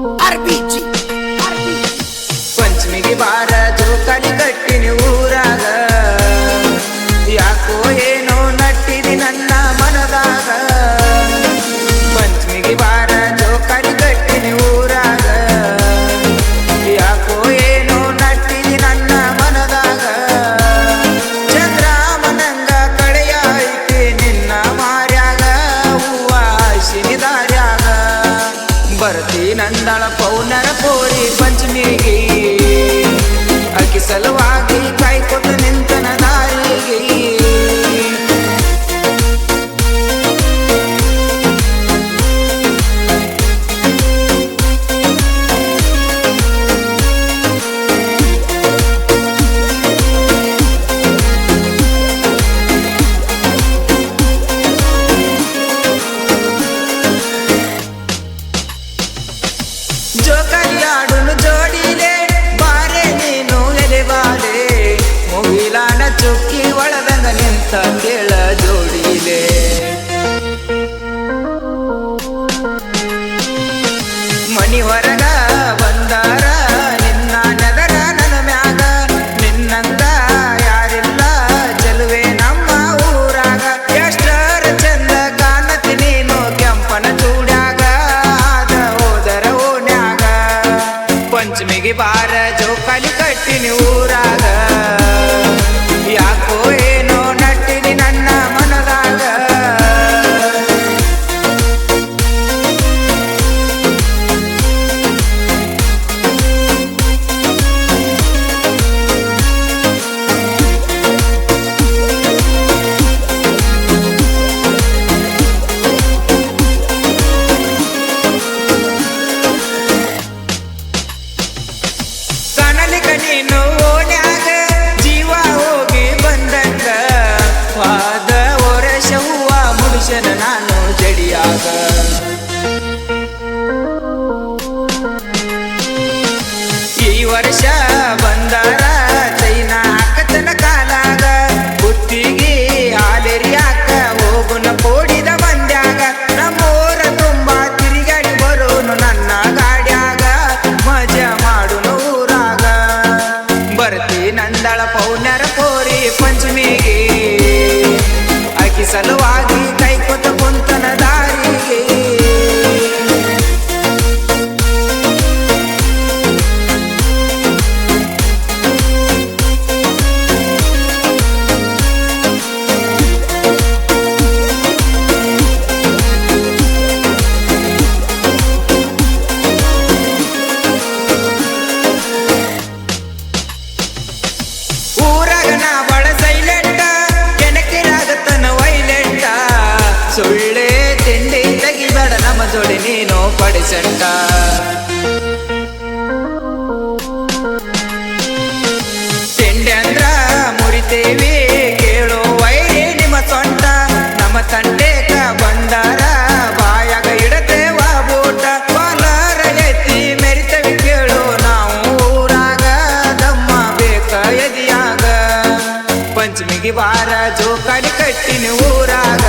Arbite. ಬರ್ತಿ ನಂದಳ ಪೌನರ ಪೂರಿ ಪಂಚಮಿಗೆ ಮುಗಿಲಾನ ಚುಕ್ಕಿ ಒಳದಂಗ ನಿಂತ ಕೇಳ ಜೋಡಿಲೆ. ಮಣಿ ಹೊರಗ ಬಂದಾರ, ನಿನ್ನ ನಗರ ನನ್ನ ಮ್ಯಾಗ. ನಿನ್ನಂತ ಯಾರಿಲ್ಲ, ಚೆಲುವೆ ನಮ್ಮ ಊರಾಗ. ಎಷ್ಟರ ಚಂದ ಕಾಣತಿ ನೀನು ಕೆಂಪನ ಚೂಡ್ಯಾಗ. ಆದ ಹೋದರ ಓಣ್ಯಾಗ. ಪಂಚಮಿಗೆ ಬಾರ ಜೋಕಾಲಿ ಕಟ್ಟಿ ಊರಾಗ ನೀನು ಓಣ್ಯಾಗ ಜೀವ ಹೋಗಿ ಬಂದಂಗ. ವಾದ ಒರಶ ಹೂವ ಮುಡಿಸನ ನಾನು ಜಡಿಯಾಗ. ಜೋಡಿ ನೀನು ಪಡಿಸಂಟ ತಿಂಡಿ ಅಂದ್ರ ಮುರಿತೇವಿ ಕೇಳೋ ವೈರಿ ನಿಮ್ಮ ಸೊಂಟ ನಮ್ಮ ತಂಡೇಕ ಬಂದಾರ, ಬಾಯಾಗ ಇಡತೇವ ಬೂಟ. ಬಾಲರ ಎತ್ತಿ ಮೆರಿತವಿ, ಕೇಳು ನಾವು ಊರಾಗ. ದಮ್ಮ ಬೇಕ ಎದಿಯಾಗ. ಪಂಚಮಿಗೆ ವಾರ ಜೋಕಾಲಿ ಕಟ್ಟಿನ ಊರಾಗ.